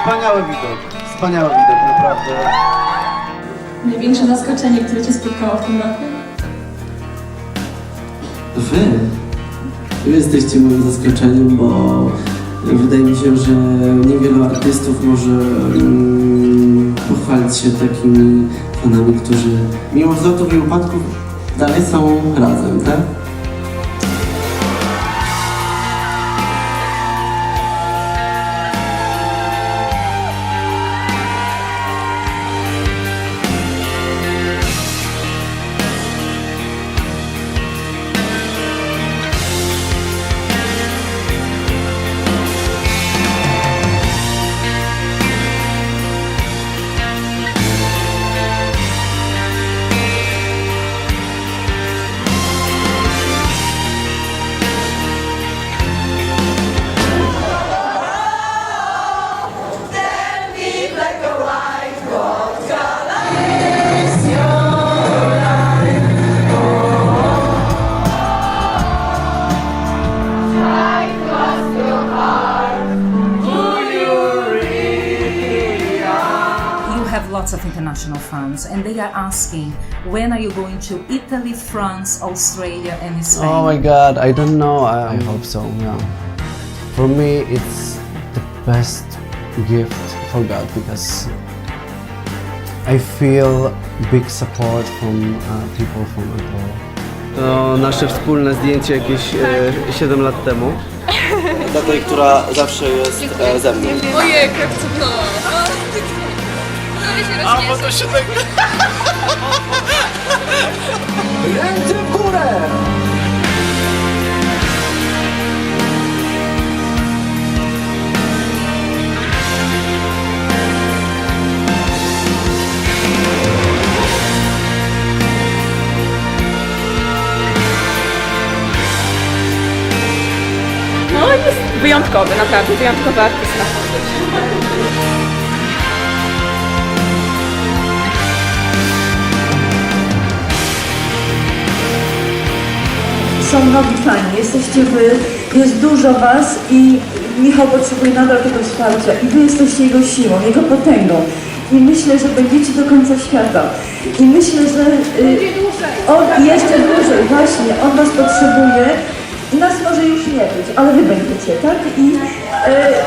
Wspaniały widok, wspaniały widok, naprawdę. Największe zaskoczenie, które Cię spotkało w tym roku? Wy. Wy jesteście moim zaskoczeniem, bo wydaje mi się, że niewielu artystów może mm, pochwalić się takimi fanami, którzy mimo wzlotów i upadków dalej są razem, tak? Have lots of international fans, and they are asking when are you going to Italy, France, Australia, and Spain? Oh my god, I don't know. I, I hope so, yeah. For me, it's the best gift for God because I feel big support from uh, people from abroad. To nasze wspólne zdjęcie jakieś e, 7 lat temu. Dla tej, która zawsze jest e, ze mną. Ojej, jak cudno. Się A, bo to się tak... Ręce w górę! No jest wyjątkowy, naprawdę, wyjątkowy artysta. Są nowi fani, jesteście wy, jest dużo was i Michał potrzebuje nadal tego wsparcia i wy jesteście jego siłą, jego potęgą. I myślę, że będziecie do końca świata. I myślę, że y, on jeszcze dłużej, właśnie, on was potrzebuje. Nas może już nie być, ale wy będziecie, tak? I y.